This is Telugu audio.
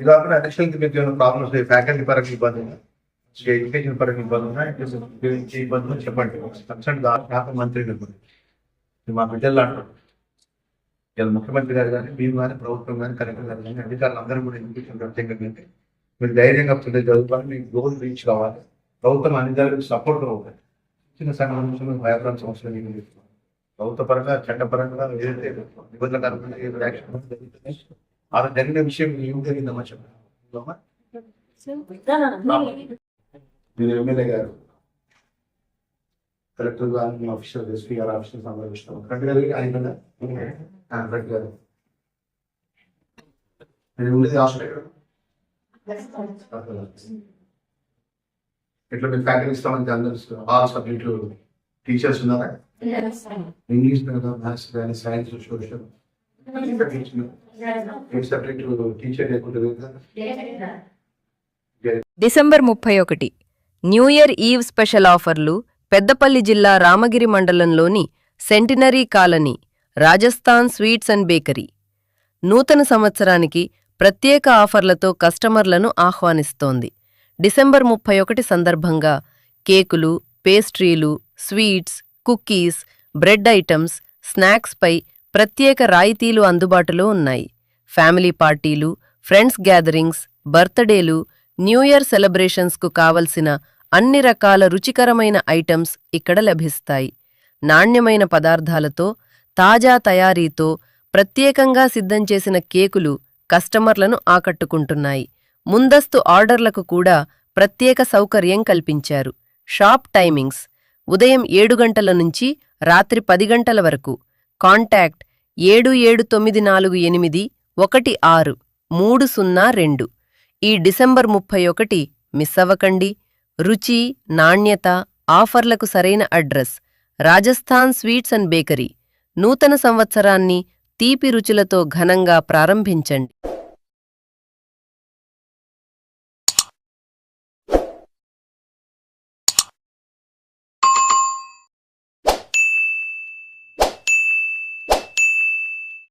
ఇది కాకుండా అడిషనల్ మీకు ఏమైనా ఫ్యాకల్టీ పరంగా ఇబ్బంది ఎడ్యుకేషన్ పరంగా ఇబ్బంది ఉన్నా గురించి ఇబ్బంది చెప్పండి కన్సర్న్ మంత్రి మా బిడ్డలు అంటారు ముఖ్యమంత్రి గారు కానీ మేము కానీ ప్రభుత్వం కానీ కలెక్టర్ గారు కానీ అధికారులు అందరూ కూడా ఎడ్యుకేషన్ ప్రత్యేకంగా మీరు ధైర్యంగా పిల్లలు చదువుకోవాలి మీకు గోల్ రీచ్ కావాలి ప్రభుత్వం అన్ని దగ్గర సపోర్ట్ అవుతుంది చిన్న సంఘం నుంచి మేము భయపడాల్సిన అవసరం ఏమీ లేదు పరంగా చట్టపరంగా ఏదైతే నిబంధన ఆ జరిగిన విషయం ఏం జరిగిందమ్మా చెప్పమ్మా మీరు ఎమ్మెల్యే గారు కలెక్టర్ గారు ఆఫీసర్ ఎస్పీ గారు ఆఫీసర్ సంబంధించిన కరెక్ట్ గారు ఆయన కదా కరెక్ట్ గారు. మీరు ఉండేది హాస్పిటల్ ఇట్లా మీరు ఫ్యాకల్టీ ఇస్తామని అందరూ ఆల్ సబ్జెక్టులు టీచర్స్ ఉన్నారా? ఇంగ్లీష్ మీద మ్యాథ్స్ కానీ సైన్స్ సోషల్ సబ్జెక్ట్ డిసెంబర్ ముప్పై ఒకటి న్యూ ఇయర్ ఈవ్ స్పెషల్ ఆఫర్లు పెద్దపల్లి జిల్లా రామగిరి మండలంలోని centenary colony Rajasthan sweets and bakery. నూతన సంవత్సరానికి ప్రత్యేక ఆఫర్లతో కస్టమర్లను ఆహ్వానిస్తోంది. డిసెంబర్ ముప్పై ఒకటి సందర్భంగా కేకులు పేస్ట్రీలు స్వీట్స్ కుకీస్ బ్రెడ్ ఐటమ్స్ స్నాక్స్పై ప్రత్యేక రాయితీలు అందుబాటులో ఉన్నాయి. ఫ్యామిలీ పార్టీలు ఫ్రెండ్స్ గ్యాదరింగ్స్ బర్త్డేలు న్యూ ఇయర్ సెలబ్రేషన్స్కు కావలసిన అన్ని రకాల రుచికరమైన ఐటమ్స్ ఇక్కడ లభిస్తాయి. నాణ్యమైన పదార్థాలతో తాజా తయారీతో ప్రత్యేకంగా సిద్ధం చేసిన కేకులు కస్టమర్లను ఆకట్టుకుంటున్నాయి. ముందస్తు ఆర్డర్లకు కూడా ప్రత్యేక సౌకర్యం కల్పించారు. Shop timings. ఉదయం ఏడు గంటల నుంచి రాత్రి పది గంటల వరకు. కాంటాక్ట్ ఏడు ఏడు తొమ్మిది నాలుగు ఎనిమిది ఒకటి ఆరు మూడు సున్నా రెండు. ఈ డిసెంబర్ ముప్పై ఒకటి మిస్ అవ్వకండి. రుచి నాణ్యత ఆఫర్లకు సరైన address. Rajasthan sweets and bakery. నూతన సంవత్సరాన్ని తీపి రుచులతో ఘనంగా ప్రారంభించండి.